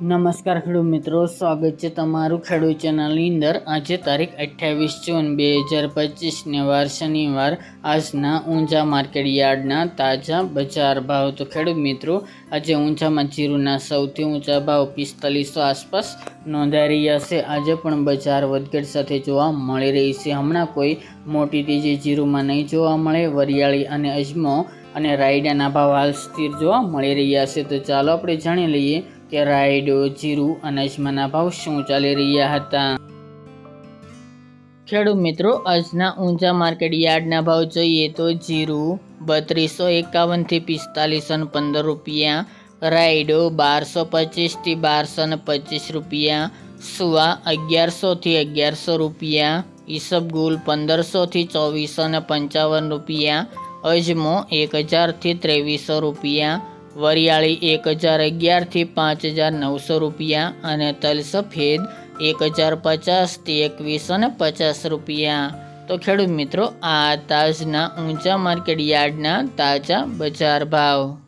નમસ્કાર ખેડૂત મિત્રો, સ્વાગત છે તમારું ખેડૂત ચેનલની અંદર. આજે તારીખ અઠ્યાવીસ જૂન બે હજાર પચીસને વાર શનિવાર. આજના ઊંઝા માર્કેટ યાર્ડના તાજા બજાર ભાવ. તો ખેડૂત મિત્રો, આજે ઊંઝામાં જીરુના સૌથી ઊંચા ભાવ પિસ્તાલીસો આસપાસ નોંધાઈ રહ્યા છે. આજે પણ બજાર વધઘટ સાથે જોવા મળી રહી છે. હમણાં કોઈ મોટી તેજી જીરુમાં નહીં જોવા મળે. વરિયાળી અને અજમો અને રાયડાના ભાવ હાલ સ્થિર જોવા મળી રહ્યા છે. તો ચાલો આપણે જાણી લઈએ કે રાયડો, જીરું અજમાના ભાવ શું ચાલી રહ્યા હતા? ખેડૂત મિત્રો, આજના ઊંચા માર્કેટ યાર્ડના ભાવ જોઈએ તો જીરું બત્રીસો એકાવનથી પિસ્તાલીસો પંદર રૂપિયા, રાયડો બારસો પચીસથી બારસો ને પચીસ રૂપિયા, સુવા અગિયારસોથી અગિયારસો રૂપિયા ઈસબગુલ પંદરસોથી ચોવીસો ને પંચાવન રૂપિયા, અજમો એક હજારથી ત્રેવીસો રૂપિયા વરિયાળી એક હજાર અગિયારથી પાંચ હજાર નવસો રૂપિયા અને તલ સફેદ એક હજાર પચાસથી એકવીસો ને પચાસ રૂપિયા. તો ખેડૂત મિત્રો, આ તાજના ઊંચા માર્કેટ યાર્ડના તાજા બજાર ભાવ.